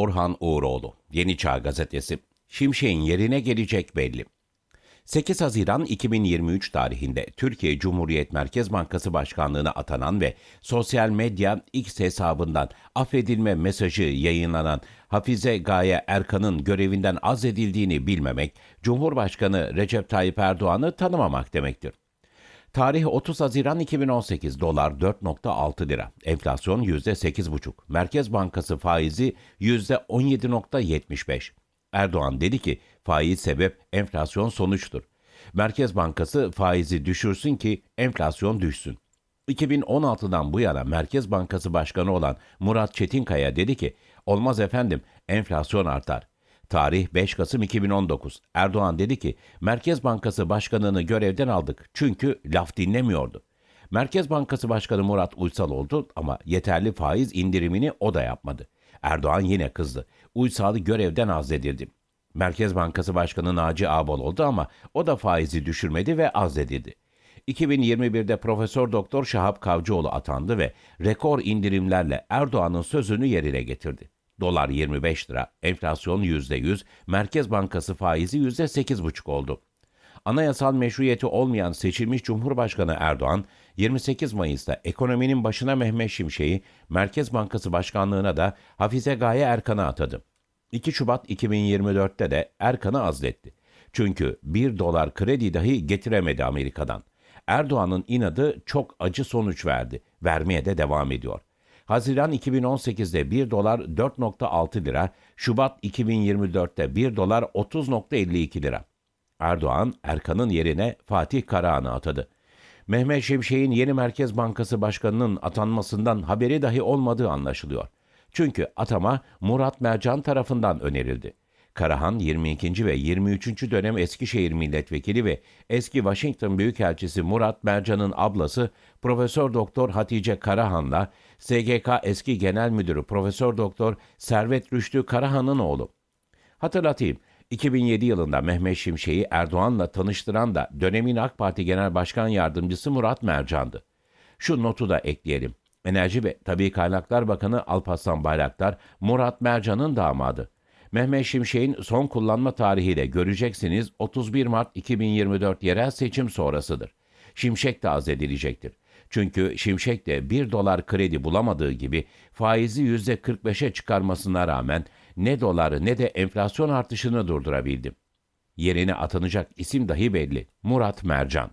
Orhan Uğuroğlu, Yeni Çağ Gazetesi. Şimşek'in yerine gelecek belli. 8 Haziran 2023 tarihinde Türkiye Cumhuriyet Merkez Bankası Başkanlığı'na atanan ve sosyal medya X hesabından affedilme mesajı yayınlanan Hafize Gaye Erkan'ın görevinden azledildiğini bilmemek, Cumhurbaşkanı Recep Tayyip Erdoğan'ı tanımamak demektir. Tarih 30 Haziran 2018 dolar 4.6 lira. Enflasyon %8,5. Merkez Bankası faizi %17.75. Erdoğan dedi ki faiz sebep enflasyon sonuçtur. Merkez Bankası faizi düşürsün ki enflasyon düşsün. 2016'dan bu yana Merkez Bankası Başkanı olan Murat Çetinkaya dedi ki olmaz efendim enflasyon artar. Tarih 5 Kasım 2019. Erdoğan dedi ki Merkez Bankası Başkanı'nı görevden aldık çünkü laf dinlemiyordu. Merkez Bankası Başkanı Murat Uysal oldu ama yeterli faiz indirimini o da yapmadı. Erdoğan yine kızdı. Uysal'ı görevden azledildi. Merkez Bankası Başkanı Naci Ağbal oldu ama o da faizi düşürmedi ve azledildi. 2021'de Profesör Doktor Şahap Kavcıoğlu atandı ve rekor indirimlerle Erdoğan'ın sözünü yerine getirdi. Dolar 25 lira, enflasyon %100, Merkez Bankası faizi %8,5 oldu. Anayasal meşruiyeti olmayan seçilmiş Cumhurbaşkanı Erdoğan, 28 Mayıs'ta ekonominin başına Mehmet Şimşek'i, Merkez Bankası Başkanlığına da Hafize Gaye Erkan'ı atadı. 2 Şubat 2024'te de Erkan'ı azletti. Çünkü 1 dolar kredi dahi getiremedi Amerika'dan. Erdoğan'ın inadı çok acı sonuç verdi. Vermeye de devam ediyor. Haziran 2018'de 1 dolar 4.6 lira, Şubat 2024'te 1 dolar 30.52 lira. Erdoğan, Erkan'ın yerine Fatih Karahan'ı atadı. Mehmet Şimşek'in yeni Merkez Bankası Başkanı'nın atanmasından haberi dahi olmadığı anlaşılıyor. Çünkü atama Murat Mercan tarafından önerildi. Karahan 22. ve 23. dönem Eskişehir Milletvekili ve eski Washington Büyükelçisi Murat Mercan'ın ablası Profesör Doktor Hatice Karahan'la SGK eski Genel Müdürü Profesör Doktor Servet Rüştü Karahan'ın oğlu. Hatırlatayım, 2007 yılında Mehmet Şimşek'i Erdoğan'la tanıştıran da dönemin AK Parti Genel Başkan Yardımcısı Murat Mercan'dı. Şu notu da ekleyelim. Enerji ve Tabii Kaynaklar Bakanı Alparslan Bayraktar, Murat Mercan'ın damadı. Mehmet Şimşek'in son kullanma tarihi de göreceksiniz 31 Mart 2024 yerel seçim sonrasıdır. Şimşek de azledilecektir. Çünkü Şimşek de 1 dolar kredi bulamadığı gibi faizi %45'e çıkarmasına rağmen ne doları ne de enflasyon artışını durdurabildi. Yerine atanacak isim dahi belli. Murat Mercan.